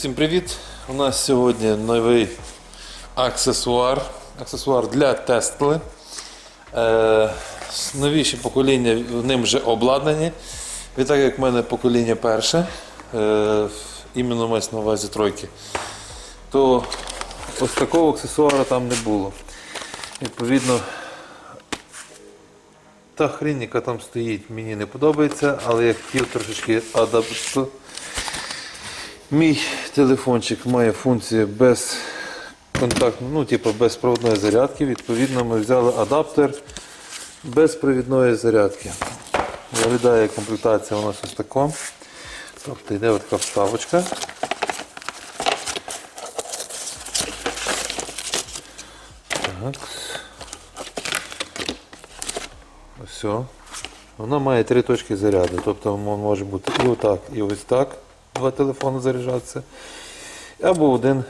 всім привіт! У нас сьогодні новий аксесуар. Аксесуар для Тесли. Е, новіші покоління ним вже обладнані. Відтак як в мене покоління перше, е, іменно мається на увазі тройки, то ось такого аксесуара там не було. Відповідно, та хрінь, яка там стоїть, мені не подобається, але я хотів трошечки адаптувати. Мій телефончик має функцію без контактної, ну, типу безпроводної зарядки. Відповідно, ми взяли адаптер безпровідної зарядки. Виглядає комплектація у нас ось тако. Тобто йде така вставочка. Так. Ось. Вона має три точки заряду. Тобто може бути і отак, і ось так. Два телефони заряджатися. Або один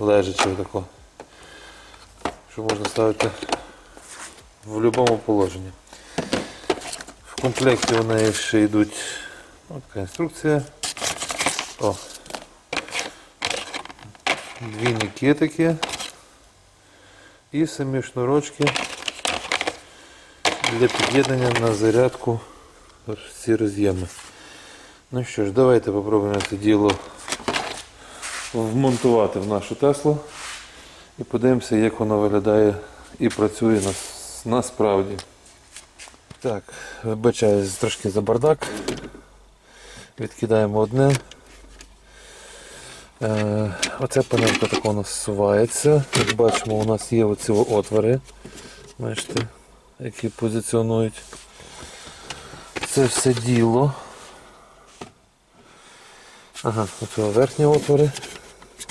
лежачий тако. Що можна ставити в будь-якому положенні. В комплекті у неї ще йдуть ось така інструкція. О. Дві нікетики і самі шнурочки для під'єднання на зарядку в ці роз'єми. Ну що ж, давайте попробуємо це діло вмонтувати в нашу Теслу і подивимося, як воно виглядає і працює нас- насправді. Так, вибачаюсь трошки за бардак. Відкидаємо одне. Е, оця панелька така у нас зсувається. Як бачимо, у нас є оці отвори, бачите, які позиціонують це все діло. Ага, оце верхні отвори.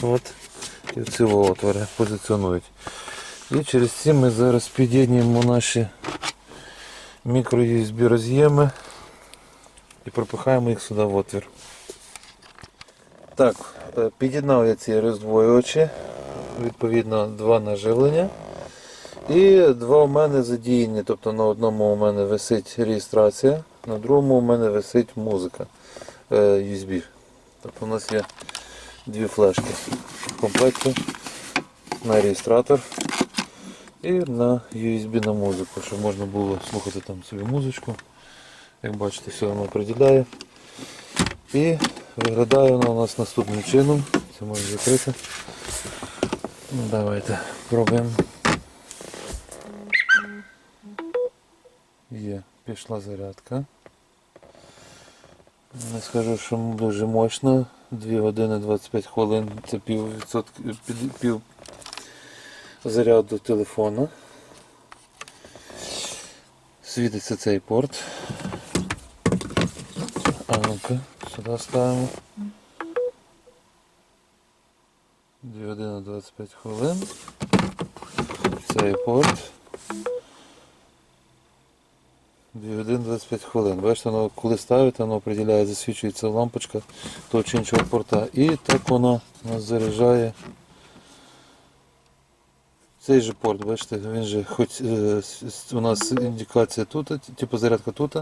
От. І ці отвори позиціонують. І через ці ми зараз під'єднуємо наші мікро USB роз'єми і пропихаємо їх сюди в отвір. Так, е, під'єднав я ці роздвоювачі, відповідно два наживлення. І два у мене задіяні, тобто на одному у мене висить реєстрація, на другому у мене висить музика е, USB. Тобто у нас є дві флешки в комплекті на реєстратор і на USB на музику, щоб можна було слухати там собі музичку. Як бачите, все воно приділяє. І виглядає воно у нас наступним чином. Це можна закрити. Ну, Давайте пробуємо. Є, пішла зарядка. Не скажу, що дуже мощно. 2 години 25 хвилин це пів, відсотки, пів заряду телефона. Світиться цей порт. А ну-ка, сюди ставимо. 2 години 25 хвилин. Цей порт. 2 години 25 хвилин. Бачите, воно, коли ставите, воно определяє, засвічується лампочка того чи іншого порта. І так воно нас заряджає цей же порт, бачите, він же хоч е, у нас індикація тут, типу зарядка тут,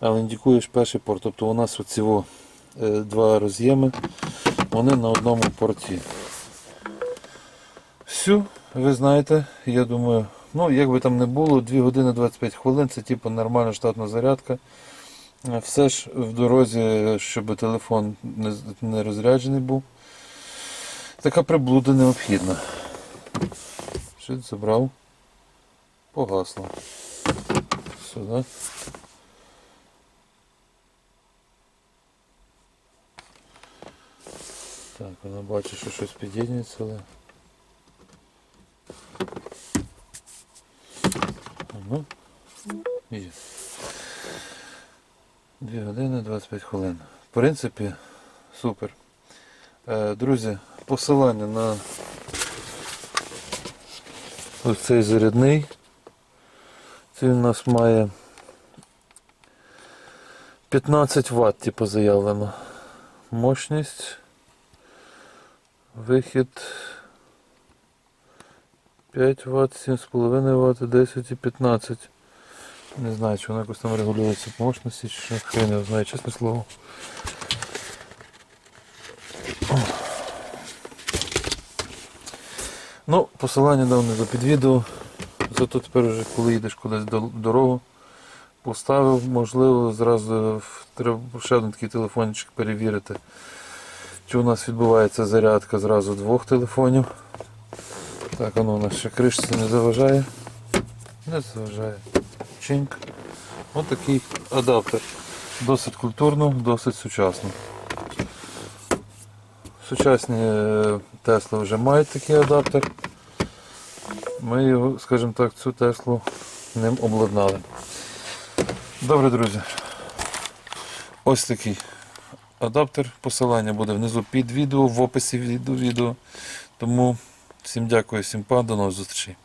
але індикує ж перший порт. Тобто у нас оці е, два роз'єми, вони на одному порті. Все, ви знаєте, я думаю, ну як би там не було, 2 години 25 хвилин, це типу нормальна штатна зарядка. Е, Все ж в дорозі, щоб телефон не, розряджений був. Така приблуда необхідна. Що забрав? Погасло. Сюди. Так, вона бачить, що щось під'єднується, але. Ну, є. 2 години 25 хвилин. В принципі, супер. Е, друзі, посилання на ось цей зарядний. Це у нас має 15 Вт, типу заявлено. Мощність. Вихід 5 Вт, 7,5 Вт, 10 і 15. Не знаю, чи воно якось там регулюється по мощності, чи хрен його знає, чесне слово. Ну, посилання дав внизу під відео. Зато тепер вже коли їдеш кудись до дорогу, поставив, можливо, зразу треба ще один такий телефончик перевірити. Чи у нас відбувається зарядка зразу двох телефонів. Так, воно у нас ще кришці не заважає. Не заважає. Чинк. Ось такий адаптер. Досить культурно, досить сучасно. Сучасні е, Тесли вже мають такий адаптер. Ми його, скажімо так, цю Теслу ним обладнали. Добре, друзі. Ось такий адаптер. Посилання буде внизу під відео, в описі до відео. Тому всім дякую, всім па, до нових зустрічей.